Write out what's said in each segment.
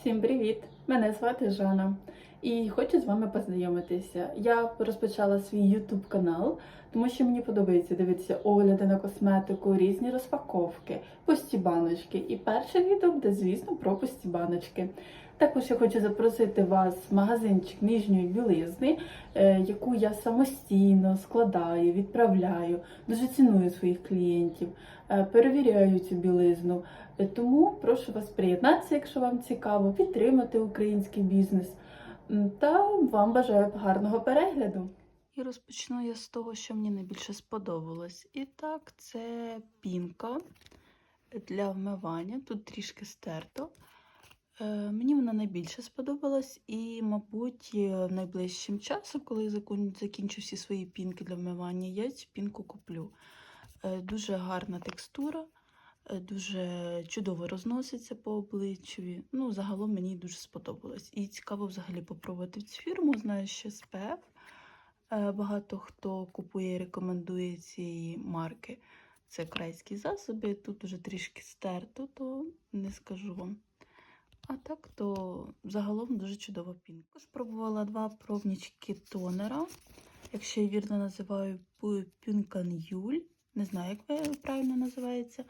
Всім привіт! Мене звати Жанна і хочу з вами познайомитися. Я розпочала свій YouTube канал, тому що мені подобається дивитися огляди на косметику, різні розпаковки, пусті баночки. І перше відео буде, звісно, про пусті баночки. Також я хочу запросити вас в магазинчик нижньої білизни, е, яку я самостійно складаю, відправляю, дуже ціную своїх клієнтів, е, перевіряю цю білизну. Е, Тому прошу вас приєднатися, якщо вам цікаво, підтримати український бізнес. Та вам бажаю гарного перегляду. І розпочну я з того, що мені найбільше сподобалось. І так, це пінка для вмивання. Тут трішки стерто. Е, Мені вона найбільше сподобалась, і, мабуть, е, найближчим часом, коли я закінчу всі свої пінки для вмивання, я цю пінку куплю. Е, Дуже гарна текстура, дуже чудово розноситься по обличчю. Ну, загалом мені дуже сподобалось. І цікаво взагалі попробувати цю фірму. Знаю, що СПФ. Е, Багато хто купує і рекомендує цієї марки. Це крайські засоби. Тут уже трішки стерто, то не скажу вам. А так, то загалом дуже чудова пінка. Також пробувала два пробнички тонера. Якщо я вірно називаю Пюнканюль. Не знаю, як ви правильно називається.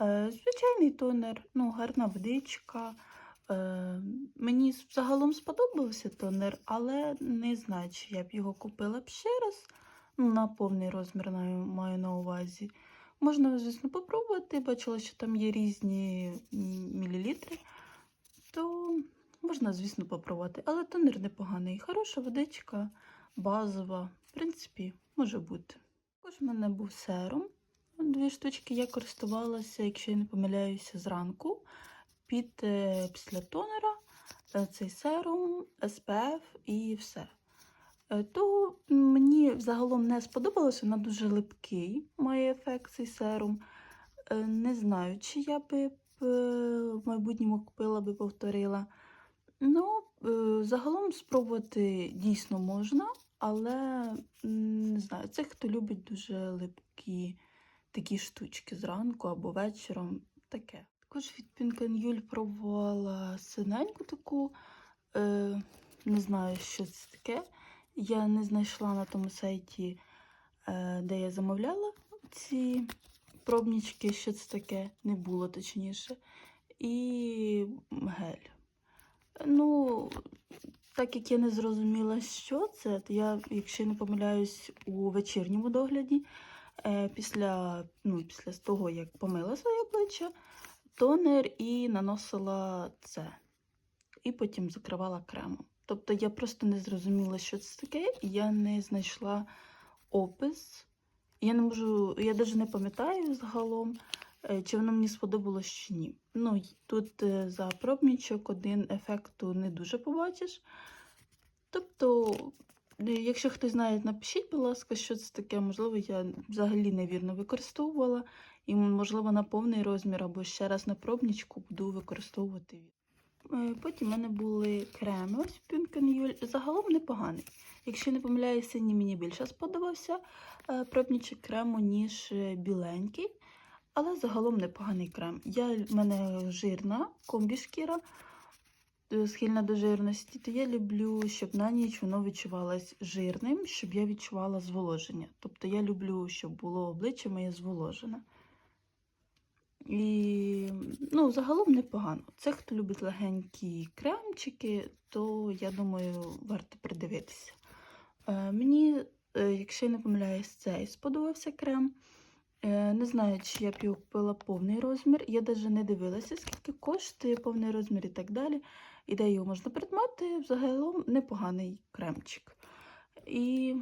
Е, Звичайний тонер, ну, гарна водичка. Е, Мені загалом сподобався тонер, але не знаю, чи я б його купила б ще раз. Ну, на повний розмір маю, на увазі. Можна, звісно, попробувати. Бачила, що там є різні мілілітри то можна, звісно, попробувати. Але тонер непоганий. Хороша водичка, базова. В принципі, може бути. Також в мене був серум. Дві штучки я користувалася, якщо я не помиляюся, зранку під е, після тонера е, цей серум, SPF і все. Е, То мені загалом не сподобалося, вона дуже липкий, має ефект цей серум. Не знаю, чи я би в майбутньому купила би повторила. Ну, загалом спробувати дійсно можна, але не знаю, це хто любить дуже липкі такі штучки зранку або вечором. Таке. Також від Пінканюль пробувала синеньку таку. Е, не знаю, що це таке. Я не знайшла на тому сайті, е, де я замовляла ці пробнички, що це таке, не було точніше. І гель. Ну, так як я не зрозуміла, що це, то я, якщо не помиляюсь, у вечірньому догляді, після, ну, після того, як помила своє обличчя, тонер і наносила це. І потім закривала кремом. Тобто я просто не зрозуміла, що це таке, і я не знайшла опис. Я не можу, я навіть не пам'ятаю загалом, е, чи воно мені сподобалось чи ні. Ну, тут е, за пробнічок один ефекту не дуже побачиш. Тобто, е, якщо хтось знає, напишіть, будь ласка, що це таке. Можливо, я взагалі невірно використовувала, і, можливо, на повний розмір або ще раз на пробнічку буду використовувати. Е, Потім в мене були креми ось Пюнкенюль. Загалом непоганий. Якщо не помиляюся, ні мені більше сподобався е, пробнічок крему, ніж е, біленький. Але загалом непоганий крем. Я, в мене жирна комбішкіра, е, схильна до жирності, то я люблю, щоб на ніч воно відчувалось жирним, щоб я відчувала зволоження. Тобто я люблю, щоб було обличчя моє зволожене. І ну, загалом непогано. Це хто любить легенькі кремчики, то я думаю, варто придивитися. Е, мені, е, якщо я не помиляюсь, цей сподобався крем. Е, не знаю, чи я б його купила повний розмір. Я навіть не дивилася, скільки коштує повний розмір і так далі. І де його можна придбати, взагалом непоганий кремчик. І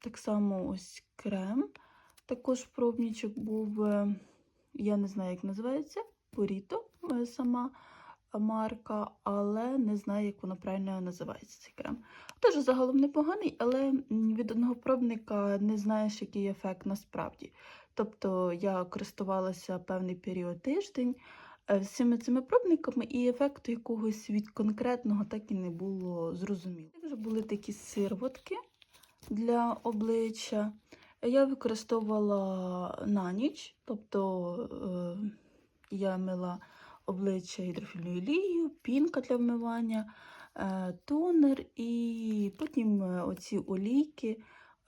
так само ось крем. Також пробничок був. е, я не знаю, як називається, Буріто е, сама марка, але не знаю, як воно правильно називається цей крем. Теж загалом непоганий, але від одного пробника не знаєш, який ефект насправді. Тобто я користувалася певний період тиждень всіми цими пробниками, і ефекту якогось від конкретного так і не було зрозуміло. Вже були такі сирвотки для обличчя. Я використовувала на ніч, тобто е, я мила обличчя гідрофільною олією, пінка для вмивання, е, тонер і потім е, оці олійки.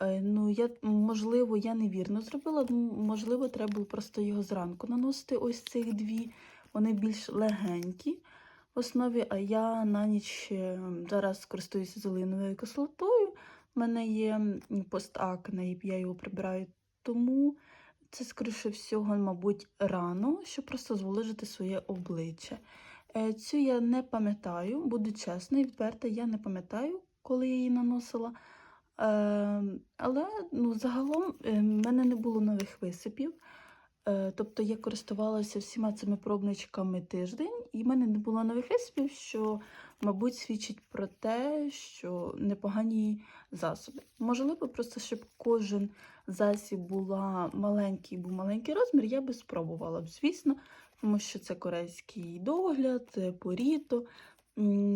Е, Ну, я, можливо, я невірно зробила, можливо, треба було просто його зранку наносити ось цих дві. Вони більш легенькі в основі, а я на ніч е, зараз користуюся золиновою кислотою. У мене є постакне, я його прибираю. Тому це, скоріше всього, мабуть, рано, щоб просто зволожити своє обличчя. Е, Цю я не пам'ятаю, буду чесна і відверта, я не пам'ятаю, коли я її наносила. Е, але ну, загалом е, в мене не було нових висипів. Е, Тобто я користувалася всіма цими пробничками тиждень, і в мене не було нових висипів, що, мабуть, свідчить про те, що непогані засоби. Можливо, просто щоб кожен засіб була маленький, був маленький розмір, я би спробувала б, звісно, тому що це корейський догляд, е, поріто.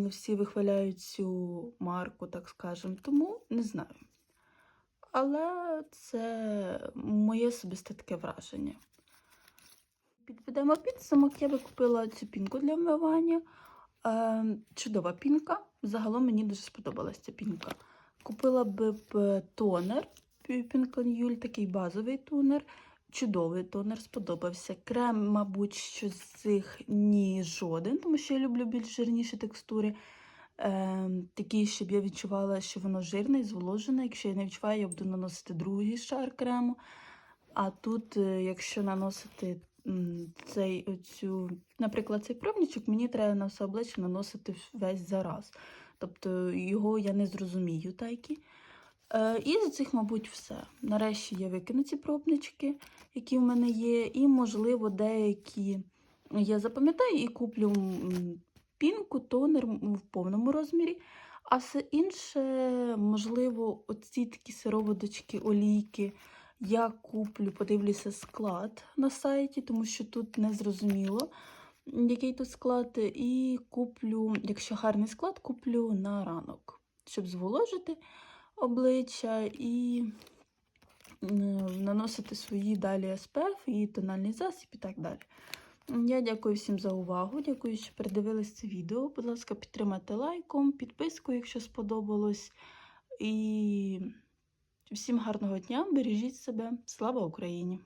Всі вихваляють цю марку, так скажемо, тому не знаю. Але це моє особисте таке враження. Підведемо підсумок, я би купила цю пінку для вмивання. Е, чудова пінка. Загалом мені дуже сподобалась ця пінка. Купила би б тонер Пінконюль, такий базовий тонер. Чудовий тонер сподобався. Крем, мабуть, що з цих ні жоден, тому що я люблю більш жирніші текстури. Е, такі, щоб я відчувала, що воно жирне і зволожене. Якщо я не відчуваю, я буду наносити другий шар крему. А тут, е, якщо наносити цей, оцю, наприклад, цей пробничок, мені треба на все обличчя наносити весь зараз. Тобто його я не зрозумію тайки. Е, і з цих, мабуть, все. Нарешті я викину ці пробнички, які в мене є, і, можливо, деякі я запам'ятаю і куплю пінку, тонер в повному розмірі. А все інше, можливо, оці такі сироводочки, олійки. Я куплю, подивлюся склад на сайті, тому що тут не зрозуміло, який тут склад. І куплю, якщо гарний склад, куплю на ранок, щоб зволожити обличчя і наносити свої далі SPF і тональний засіб і так далі. Я дякую всім за увагу. Дякую, що передивились це відео. Будь ласка, підтримайте лайком, підпискою, якщо сподобалось. І всім гарного дня, бережіть себе. Слава Україні!